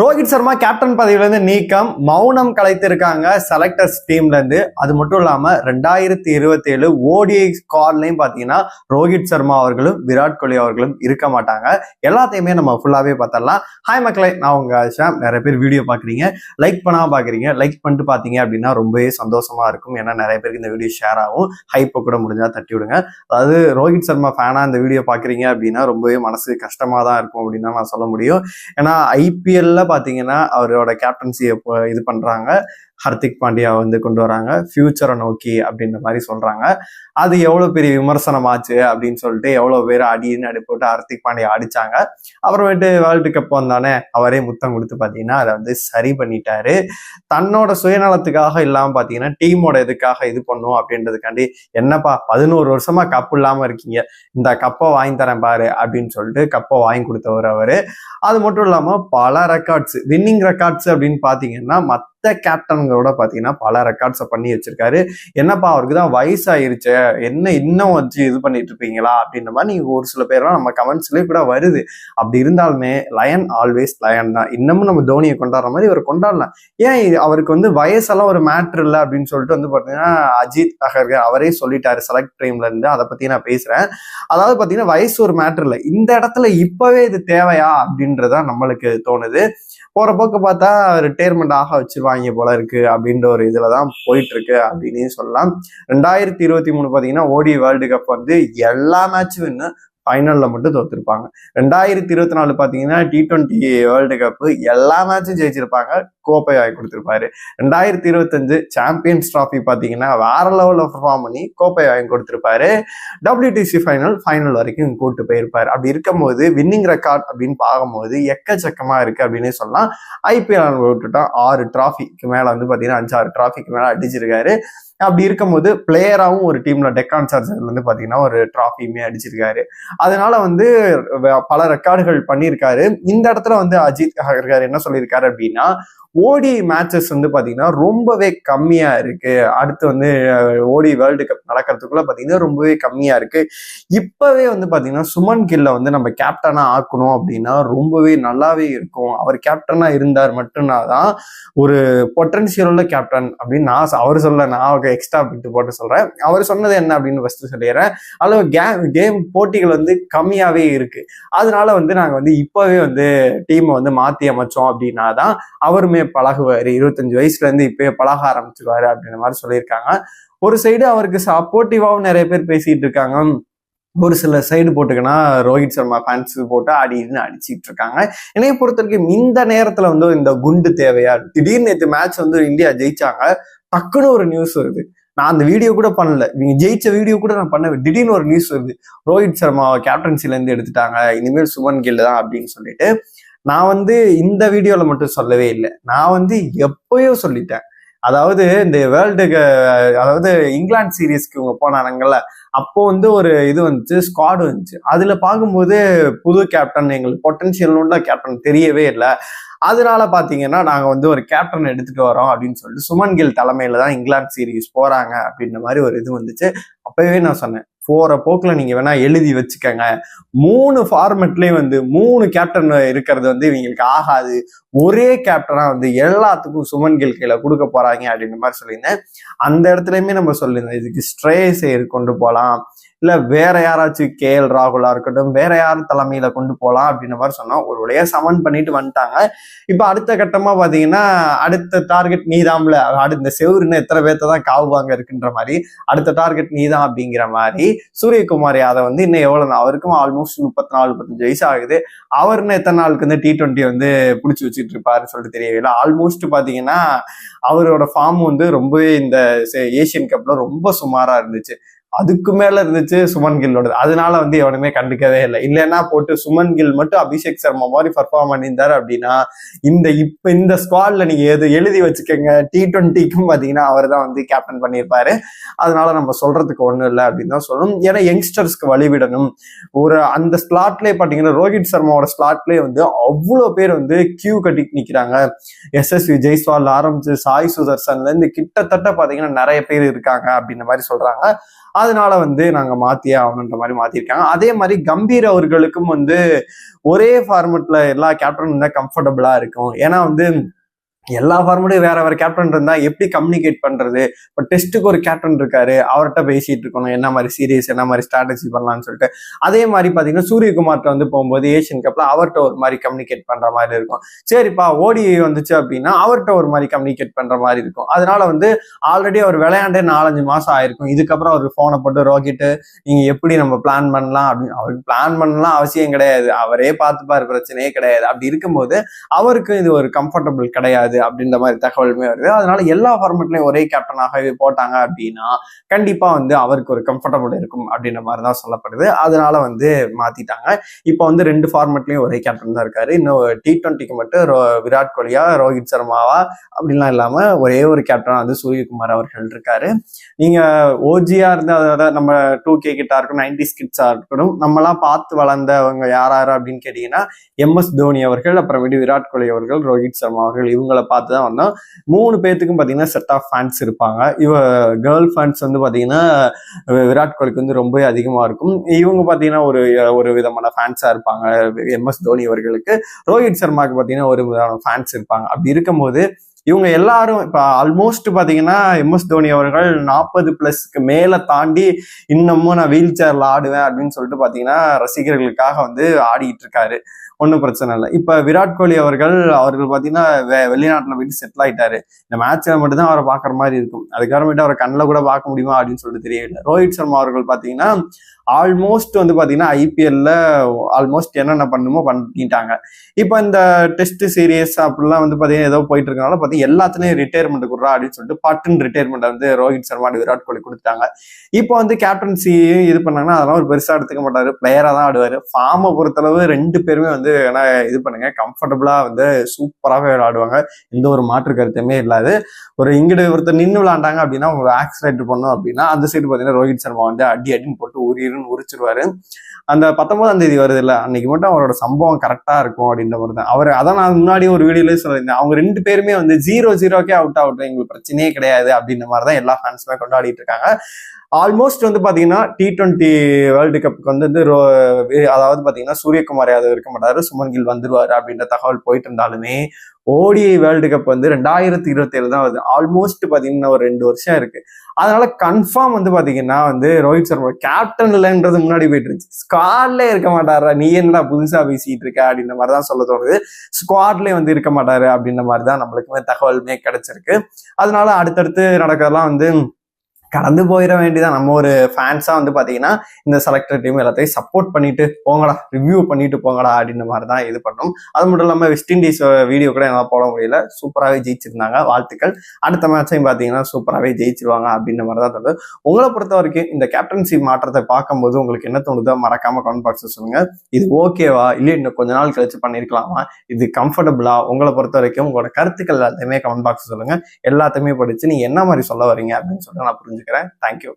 Rohit Sharma captain பதவியிலேருந்து நீக்கம் மௌனம் கலைத்திருக்காங்க selectors டீம்லேருந்து அது மட்டும் இல்லாமல் ரெண்டாயிரத்தி இருபத்தி ஏழு ஓடிஐ ஸ்கார்லையும் பார்த்தீங்கன்னா ரோஹித் சர்மா அவர்களும் விராட் கோலி அவர்களும் இருக்க மாட்டாங்க. எல்லாத்தையுமே நம்ம ஃபுல்லாகவே பார்த்தரலாம் ஹாய் மக்களை நான் உங்கள் ஷாம் நிறைய பேர் வீடியோ பார்க்குறீங்க லைக் பண்ணாமல் பார்க்குறீங்க லைக் பண்ணிட்டு பார்த்தீங்க அப்படின்னா ரொம்பவே சந்தோஷமாக இருக்கும். ஏன்னா நிறைய பேருக்கு இந்த வீடியோ ஷேர் ஆகும். ஹைப்பை கூட முடிஞ்சால் தட்டி விடுங்க. அதாவது ரோஹித் சர்மா ஃபேனா இந்த வீடியோ பார்க்குறீங்க அப்படின்னா ரொம்பவே மனசு கஷ்டமாக தான் இருக்கும் அப்படின்னு நான் சொல்ல முடியும். ஏன்னா ஐபிஎல்ல பாத்தீங்கன்னா அவரோட கேப்டன்சியை இது பண்றாங்க. ஹர்திக் பாண்டியா வந்து கொண்டு வராங்க. ஃபியூச்சரை நோக்கி அப்படின்ற மாதிரி சொல்றாங்க. அது எவ்வளவு பெரிய விமர்சனம் ஆச்சு அப்படின்னு சொல்லிட்டு எவ்வளவு பேர் அடின்னு அடி போட்டு ஹர்திக் பாண்டியா அடிச்சாங்க. அப்புறமேட்டு வேர்ல்டு கப் வந்தானே அவரே முத்தம் கொடுத்து பாத்தீங்கன்னா அதை வந்து சரி பண்ணிட்டாரு. தன்னோட சுயநலத்துக்காக இல்லாம பாத்தீங்கன்னா டீமோட இதுக்காக இது பண்ணும் அப்படின்றதுக்காண்டி என்னப்பா பதினோரு வருஷமா கப் இல்லாம இருக்கீங்க. இந்த கப்பை வாங்கி தரேன் பாரு அப்படின்னு சொல்லிட்டு கப்பை வாங்கி கொடுத்தவர் அவரு. அது மட்டும் இல்லாம பல ரெக்கார்ட்ஸ் வின்னிங் ரெக்கார்ட்ஸ் அப்படின்னு பாத்தீங்கன்னா மற்ற கேப்டன்களோட பார்த்தீங்கன்னா பல ரெக்கார்ட்ஸை பண்ணி வச்சிருக்காரு. என்னப்பா அவருக்கு தான் வயசாயிருச்சு என்ன இன்னும் வச்சு இது பண்ணிட்டு இருப்பீங்களா அப்படின்ற மாதிரி நீங்கள் ஒரு சில பேர்லாம் நம்ம கமெண்ட்ஸ்லேயே கூட வருது. அப்படி இருந்தாலுமே லயன் ஆல்வேஸ் லயன் தான். இன்னமும் நம்ம தோனியை கொண்டாடுற மாதிரி இவர் கொண்டாடலாம். ஏன் அவருக்கு வந்து வயசெல்லாம் ஒரு மேட்ரு இல்லை அப்படின்னு சொல்லிட்டு வந்து பார்த்தீங்கன்னா அஜித் அகர்கர் அவரே சொல்லிட்டாரு செலக்ட் டைம்ல இருந்து. அதை பத்தி நான் பேசுறேன். அதாவது பார்த்தீங்கன்னா வயசு ஒரு மேட்ரு இல்லை. இந்த இடத்துல இப்பவே இது தேவையா அப்படின்றதான் நம்மளுக்கு தோணுது. போற போக்கு பார்த்தா ரிட்டையர்மெண்ட் ஆக வச்சிருவாங்க. போல இருக்கு அப்படின்ற ஒரு இதுல தான் போயிட்டு இருக்கு அப்படின்னு சொல்லலாம். ரெண்டாயிரத்தி இருபத்தி மூணு பாத்தீங்கன்னா ஓடி வேர்ல்டு கப் வந்து எல்லா மேட்சும் வின்னு ஃபைனலில் மட்டும் தோத்துருப்பாங்க. ரெண்டாயிரத்தி இருபத்தி நாலு பார்த்தீங்கன்னா டி ட்வெண்ட்டி வேர்ல்டு கப்பு எல்லா மேட்சும் ஜெயிச்சிருப்பாங்க. கோப்பை வாங்கி கொடுத்துருப்பாரு. ரெண்டாயிரத்தி இருபத்தஞ்சு சாம்பியன்ஸ் ட்ராஃபி பார்த்தீங்கன்னா வேற லெவலில் பர்ஃபார்ம் பண்ணி கோப்பை வாங்கி கொடுத்துருப்பாரு. டபிள்யூடிசி ஃபைனல் ஃபைனல் வரைக்கும் கூட்டு போயிருப்பாரு. அப்படி இருக்கும்போது வின்னிங் ரெக்கார்ட் அப்படின்னு பார்க்கும்போது எக்கச்சக்கமாக இருக்கு அப்படின்னு சொல்லலாம். ஐபிஎல் விட்டுட்டா ஆறு டிராஃபிக்கு மேலே வந்து பார்த்தீங்கன்னா அஞ்சாறு டிராஃபிக்கு மேலே அடிச்சிருக்காரு. அப்படி இருக்கும்போது பிளேயராகவும் ஒரு டீம்ல டெக்கான் சார்ஜர்ல வந்து பாத்தீங்கன்னா ஒரு டிராஃபியுமே அடிச்சிருக்காரு. அதனால வந்து வ- பல ரெக்கார்டுகள் பண்ணியிருக்காரு. இந்த இடத்துல வந்து அஜித் அகர்கர் என்ன சொல்லியிருக்காரு அப்படின்னா ஓடி மேட்சஸ் வந்து பாத்தீங்கன்னா ரொம்பவே கம்மியா இருக்கு. அடுத்து வந்து ஓடி வேர்ல்டு கப் நடக்கிறதுக்குள்ள பாத்தீங்கன்னா ரொம்பவே கம்மியா இருக்கு. இப்பவே வந்து பாத்தீங்கன்னா சுமன் கில்ல வந்து நம்ம கேப்டனா ஆக்கணும் அப்படின்னா ரொம்பவே நல்லாவே இருக்கும். அவர் கேப்டனா இருந்தார் மட்டும்னா தான் ஒரு பொட்டன்சியல் உள்ள கேப்டன் அப்படின்னு நான் அவர் சொல்ல நான் எக்ஸ்ட்ரா பிட்டு போட்டு சொல்றேன். அவர் சொன்னது என்ன அப்படின்னு ஃபர்ஸ்ட் சொல்லிடுறேன். அதில் கேம் கேம் போட்டிகள் வந்து கம்மியாவே இருக்கு. அதனால வந்து நாங்க வந்து இப்பவே வந்து டீமை வந்து மாத்தி அமைச்சோம் அப்படின்னா தான் அவருமே பழகுவாரு. இருபத்தஞ்சு வயசுல இருந்து பழக ஆரம்பிச்சுவாரு அப்படின்ற மாதிரி சொல்லியிருக்காங்க. ஒரு சைடு அவருக்கு சப்போர்ட்டிவாகவும் நிறைய பேர் பேசிட்டு இருக்காங்க. ஒரு சில சைடு போட்டுக்கினா ரோஹித் சர்மா ஃபேன்ஸ் போட்டு அடின்னு அடிச்சிட்டு இருக்காங்க. என்னைய பொறுத்த வரைக்கும் இந்த நேரத்துல வந்து இந்த குண்டு தேவையா? திடீர்னு நேற்று மேட்ச் வந்து இந்தியா ஜெயிச்சாங்க. டக்குன்னு ஒரு நியூஸ் வருது. நான் அந்த வீடியோ கூட பண்ணல. இவங்க ஜெயிச்ச வீடியோ கூட நான் பண்ண திடீர்னு ஒரு நியூஸ் வருது. ரோஹித் சர்மா கேப்டன்சிலேருந்து எடுத்துட்டாங்க. இனிமேல் சுமன் கில் தான் அப்படின்னு சொல்லிட்டு. நான் வந்து இந்த வீடியோவில் மட்டும் சொல்லவே இல்லை. நான் வந்து எப்பயோ சொல்லிட்டேன். அதாவது இந்த வேர்ல்டுக்கு அதாவது இங்கிலாந்து சீரீஸ்க்கு இவங்க போனானுங்கல்ல அப்போ வந்து ஒரு இது வந்துச்சு ஸ்குவாடு வந்துச்சு. அதுல பார்க்கும்போது புது கேப்டன் எங்களுக்கு பொட்டன்ஷியல் உள்ள கேப்டன் தெரியவே இல்லை. அதனால பாத்தீங்கன்னா நாங்க வந்து ஒரு கேப்டன் எடுத்துட்டு வரோம் அப்படின்னு சொல்லிட்டு சுமன் கில் தலைமையில தான் இங்கிலாந்து சீரீஸ் போறாங்க அப்படின்ற மாதிரி ஒரு இது வந்துச்சு. அப்பவே நான் சொன்னேன் போற போக்குல நீங்க வேணா எழுதி வச்சுக்கோங்க. மூணு ஃபார்மெட்லேயும் வந்து மூணு கேப்டன் இருக்கிறது வந்து இவங்களுக்கு ஆகாது. ஒரே கேப்டனா வந்து எல்லாத்துக்கும் சுமன் கில் கீழே கொடுக்க போறாங்க அப்படின்ற மாதிரி சொல்லியிருந்தேன். அந்த இடத்துலயுமே நம்ம சொல்லியிருந்தோம் இதுக்கு ஸ்ட்ரேஸ் கொண்டு போகலாம் இல்ல வேற யாராச்சும் கே எல் ராகுலா இருக்கட்டும் வேற யார் தலைமையில கொண்டு போகலாம் அப்படின்ற மாதிரி சொன்னோம் ஒரு வழியா சமன் பண்ணிட்டு வந்துட்டாங்க. இப்ப அடுத்த கட்டமா பாத்தீங்கன்னா அடுத்த டார்கெட் நீதாம்ல. அடுத்த இந்த செவுருன்னு எத்தனை பேர்த்த தான் காவுவாங்க இருக்குன்ற மாதிரி அடுத்த டார்கெட் நீதான் அப்படிங்கிற மாதிரி சூரியகுமார் யாதவ் வந்து இன்னும் எவ்வளவு நாள் அவருக்கும் ஆல்மோஸ்ட் முப்பத்தி நாலு முப்பத்தஞ்சு வயசு ஆகுது. அவர் இன்னும் எத்தனை நாளுக்கு வந்து டி டுவெண்ட்டி வந்து பிடிச்சி வச்சுட்டு இருப்பாருன்னு சொல்லிட்டு தெரியவில்லை ஆல்மோஸ்ட் பாத்தீங்கன்னா அவரோட ஃபார்ம் வந்து ரொம்பவே இந்த ஏஷியன் ஏசியன் கப்ல ரொம்ப சுமாரா இருந்துச்சு. அதுக்கு மேல இருந்துச்சு சுமன் கில்லோட. அதனால வந்து எவனுமே கண்டுக்கவே இல்லை. இல்லைன்னா போட்டு சுமன் கில் மட்டும் அபிஷேக் சர்மா மாதிரி பர்ஃபார்ம் பண்ணியிருந்தார் அப்படின்னா இந்த இப்ப இந்த ஸ்குவாட்ல நீங்க எது எழுதி வச்சுக்கோங்க டி ட்வெண்ட்டிக்கும் பாத்தீங்கன்னா அவர் தான் வந்து கேப்டன் பண்ணியிருப்பாரு. அதனால நம்ம சொல்றதுக்கு ஒண்ணும் இல்லை அப்படின்னு தான் சொல்லணும். ஏன்னா யங்ஸ்டர்ஸ்க்கு வழிவிடணும். ஒரு அந்த ஸ்லாட்லேயே பாத்தீங்கன்னா ரோஹித் சர்மாவோட ஸ்லாட்லயே வந்து அவ்வளோ பேர் வந்து கியூ கட்டி நிக்கிறாங்க. எஸ்எஸ்வி ஜெய்ஸ்வால் ஆரம்பிச்சு சாய் சுதர்சன்ல இருந்து கிட்டத்தட்ட பாத்தீங்கன்னா நிறைய பேர் இருக்காங்க அப்படின்ற மாதிரி சொல்றாங்க. அதனால வந்து நாங்கள் மாற்றியே ஆகணுன்ற மாதிரி மாற்றிருக்காங்க அதே மாதிரி கம்பீர் அவர்களுக்கும் வந்து ஒரே ஃபார்மெட்டில் எல்லா கேப்டனும் இருந்தால் கம்ஃபர்டபுளாக இருக்கும். ஏன்னா வந்து எல்லா ஃபார்மட்டும் வேற வேற கேப்டன் இருந்தா எப்படி கம்யூனிகேட் பண்றது? இப்போ டெஸ்ட்டுக்கு ஒரு கேப்டன் இருக்காரு அவர்கிட்ட பேசிட்டு இருக்கணும் என்ன மாதிரி சீரியஸ் என்ன மாதிரி ஸ்ட்ராட்டஜி பண்ணலாம்னு சொல்லிட்டு. அதே மாதிரி பாத்தீங்கன்னா சூரியகுமார்ட்ட வந்து போகும்போது ஏஷியன் கப்ல அவர்கிட்ட ஒரு மாதிரி கம்யூனிகேட் பண்ற மாதிரி இருக்கும். சரிப்பா ஓடி வந்துச்சு அப்படின்னா அவர்கிட்ட ஒரு மாதிரி கம்யூனிகேட் பண்ற மாதிரி இருக்கும். அதனால வந்து ஆல்ரெடி அவர் விளையாண்டே நாலஞ்சு மாசம் ஆயிருக்கும். இதுக்கப்புறம் அவர் போனை போட்டு ரோக்கிட்டு நீங்க எப்படி நம்ம பிளான் பண்ணலாம்? அப்படின்னு அவருக்கு பிளான் பண்ணலாம் அவசியம் கிடையாது. அவரே பார்த்துப்பாரு பிரச்சனையே கிடையாது. அப்படி இருக்கும்போது அவருக்கு இது ஒரு கம்ஃபர்டபுள் கிடையாது. அப்படின்ற மாதிரி தகவலுமே வருது. அதனால எல்லா ஃபார்மேட்லையும் ஒரே கேப்டனாக போட்டாங்க அப்படின்னா கண்டிப்பா வந்து அவருக்கு ஒரு கம்ஃபர்டபுள் இருக்கும் அப்படின்ற மாதிரி தான் சொல்லப்படுது. அதனால வந்து மாத்திட்டாங்க. இப்போ வந்து ரெண்டு ஃபார்மேட்லையும் ஒரே கேப்டன் தான் இருக்காரு. இன்னும் டி டுவெண்ட்டிக்கு மட்டும் விராட் கோலியா ரோஹித் சர்மாவா அப்படிலாம் இல்லாம ஒரே ஒரு கேப்டனா வந்து சூரியகுமார் அவர்கள் இருக்காரு. நீங்க ஓஜியா இருந்து அதாவது நம்ம டூ கே கிட்டா இருக்கணும் நைன்டி ஸ்கிட்ஸா இருக்கணும் நம்மளாம் பார்த்து வளர்ந்தவங்க யார் யார் அப்படின்னு கேட்டீங்கன்னா எம் எஸ் தோனி அவர்கள் அப்புறமேட்டு விராட் கோலி அவர்கள் ரோஹித் சர்மா அவர்கள் இவங்கள பார்த்து தான் வந்தோம். மூணு பேர்த்துக்கும் பார்த்தீங்கன்னா செட் ஆஃப் ஃபேன்ஸ் இருப்பாங்க. இவ கேர்ள் ஃபேன்ஸ் வந்து பார்த்தீங்கன்னா விராட் கோலிக்கு வந்து ரொம்ப அதிகமாக இருக்கும். இவங்க பார்த்தீங்கன்னா ஒரு ஒரு விதமான ஃபேன்ஸாக இருப்பாங்க. எம்எஸ் தோனி அவர்களுக்கு. ரோஹித் சர்மாவுக்கு பார்த்தீங்கன்னா ஒரு விதமான ஃபேன்ஸ் இருப்பாங்க. அப்படி இருக்கும்போது இவங்க எல்லாரும் இப்போ ஆல்மோஸ்ட் பார்த்தீங்கன்னா எம்எஸ் தோனி அவர்கள் நாற்பது பிளஸ்க்கு மேலே தாண்டி இன்னமும் நான் வீல் சேர்ல ஆடுவேன் அப்படின்னு சொல்லிட்டு பார்த்தீங்கன்னா ரசிகர்களுக்காக வந்து ஆடிக்கிட்டு இருக்காரு. ஒன்றும் பிரச்சனை இல்லை. இப்போ விராட் கோலி அவர்கள் அவர்கள் பார்த்தீங்கன்னா வெ வெளிநாட்டில் போயிட்டு செட்டில் ஆயிட்டாரு. இந்த மேட்ச்சில் மட்டும்தான் அவரை பார்க்குற மாதிரி இருக்கும். அதுக்கப்புறமேட்டு அவரை கண்ணில் கூட பார்க்க முடியுமா அப்படின்னு சொல்லிட்டு தெரியல. ரோஹித் சர்மா அவர்கள் பார்த்தீங்கன்னா ஆல்மோஸ்ட் வந்து பார்த்தீங்கன்னா ஐபிஎல்ல ஆல்மோஸ்ட் என்னென்ன பண்ணுமோ பண்ணிட்டாங்க. இப்போ இந்த டெஸ்ட் சீரியஸ் அப்படிலாம் வந்து பார்த்தீங்கன்னா ஏதோ போயிட்டு இருக்கனால பார்த்தீங்கன்னா எல்லாத்துலேயும் ரிட்டையர்மெண்ட் கொடுறா அப்படின்னு சொல்லிட்டு பட்டுன்னு ரிட்டையர்மெண்ட் வந்து ரோஹித் சர்மா விராட் கோலி கொடுத்துட்டாங்க. இப்போ வந்து கேப்டன்சி இது பண்ணாங்கன்னா அதெல்லாம் ஒரு பெருசாக எடுத்துக்க மாட்டாரு. பிளேயராக தான் ஆடுவார். ஃபார்மை பொறுத்தளவு ரெண்டு பேருமே வந்து வந்து ஏன்னா இது பண்ணுங்க. கம்ஃபர்டபுளா வந்து சூப்பராகவே விளையாடுவாங்க. எந்த ஒரு மாற்று கருத்துமே இல்லாது. ஒரு இங்கிட்டு ஒருத்தர் நின்று விளாண்டாங்க அப்படின்னா அவங்க ஆக்சிடென்ட் பண்ணோம் அப்படின்னா அந்த சைடு பார்த்தீங்கன்னா ரோஹித் சர்மா வந்து அடி அடின்னு போட்டு உரியிருன்னு உரிச்சிருவாரு. அந்த பத்தொன்பதாம் தேதி வருது இல்லை அன்னைக்கு மட்டும் அவரோட சம்பவம் கரெக்டா இருக்கும் அப்படின்ற மாதிரி தான். அவர் அதான் நான் முன்னாடி ஒரு வீடியோல சொல்லியிருந்தேன். அவங்க ரெண்டு பேருமே வந்து ஜீரோ ஜீரோக்கே அவுட் ஆகட்டும் எங்களுக்கு பிரச்சனையே கிடையாது அப்படின்ற மாதிரி தான் எல்லா ஃபேன்ஸுமே கொண்டாடிட்டு இருக்காங்க. ஆல்மோஸ்ட் வந்து பாத்தீங்கன்னா டி டுவெண்ட்டி வேர்ல்டு கப்புக்கு வந்து ரோ- அதாவது பாத்தீங்கன்னா சூரியகுமார் யாதவ் இருக்க மாட்டார். சுமன் கில் வந்துருவாரு அப்படின்ற தகவல் போயிட்டு இருந்தாலுமே ஓடிஐ வேர்ல்டு கப் வந்து ரெண்டாயிரத்தி இருபத்தி ஏழு தான் வருது. ஆல்மோஸ்ட் பாத்தீங்கன்னா ஒரு ரெண்டு வருஷம் இருக்கு. அதனால கன்ஃபார்ம் வந்து பாத்தீங்கன்னா வந்து ரோஹித் சர்மா கேப்டன் இல்லைன்றது முன்னாடி போயிட்டு இருந்துச்சு ஸ்குவாட்ல இருக்க மாட்டாரா? நீ என்னடா புதுசா பேசிட்டு இருக்க அப்படின்ற மாதிரி தான் சொல்ல தோணுது. ஸ்குவாட்லயே வந்து இருக்க மாட்டாரு அப்படின்ற மாதிரி தான் நம்மளுக்குமே தகவலுமே கிடைச்சிருக்கு. அதனால அடுத்தடுத்து நடக்கிறதெல்லாம் வந்து கடந்து போயிட வேண்டியதான் நம்ம ஒரு ஃபேன்ஸாக வந்து பார்த்தீங்கன்னா இந்த செலக்டர் டீம் எல்லாத்தையும் சப்போர்ட் பண்ணிட்டு போங்கடா ரிவ்யூ பண்ணிட்டு போங்கடா அப்படின்ற மாதிரி தான் இது பண்ணும். அது மட்டும் இல்லாமல் வெஸ்ட் இண்டீஸ் வீடியோ கூட என்னால் போட முடியல. சூப்பராகவே ஜெயிச்சிருந்தாங்க. வாழ்த்துக்கள். அடுத்த மேட்சையும் பார்த்தீங்கன்னா சூப்பராகவே ஜெயிச்சிருவாங்க அப்படின்ற மாதிரி தான் தோணுது. உங்களை பொறுத்த வரைக்கும் இந்த கேப்டன்சி மாற்றத்தை பார்க்கும்போது உங்களுக்கு என்ன தோணுதோ மறக்காம கமெண்ட் பாக்ஸ் சொல்லுங்க. இது ஓகேவா இல்லை இன்னும் கொஞ்ச நாள் கழிச்சு பண்ணியிருக்கலாமா இது கம்ஃபர்டபுளா உங்களை பொறுத்த வரைக்கும் உங்களோட கருத்துக்கள் எல்லாத்தையுமே கமெண்ட் பாக்ஸ் சொல்லுங்க. எல்லாத்தையுமே படிச்சு நீங்க என்ன மாதிரி சொல்ல வரீங்க அப்படின்னு சொல்லிட்டு நான் gran tanque.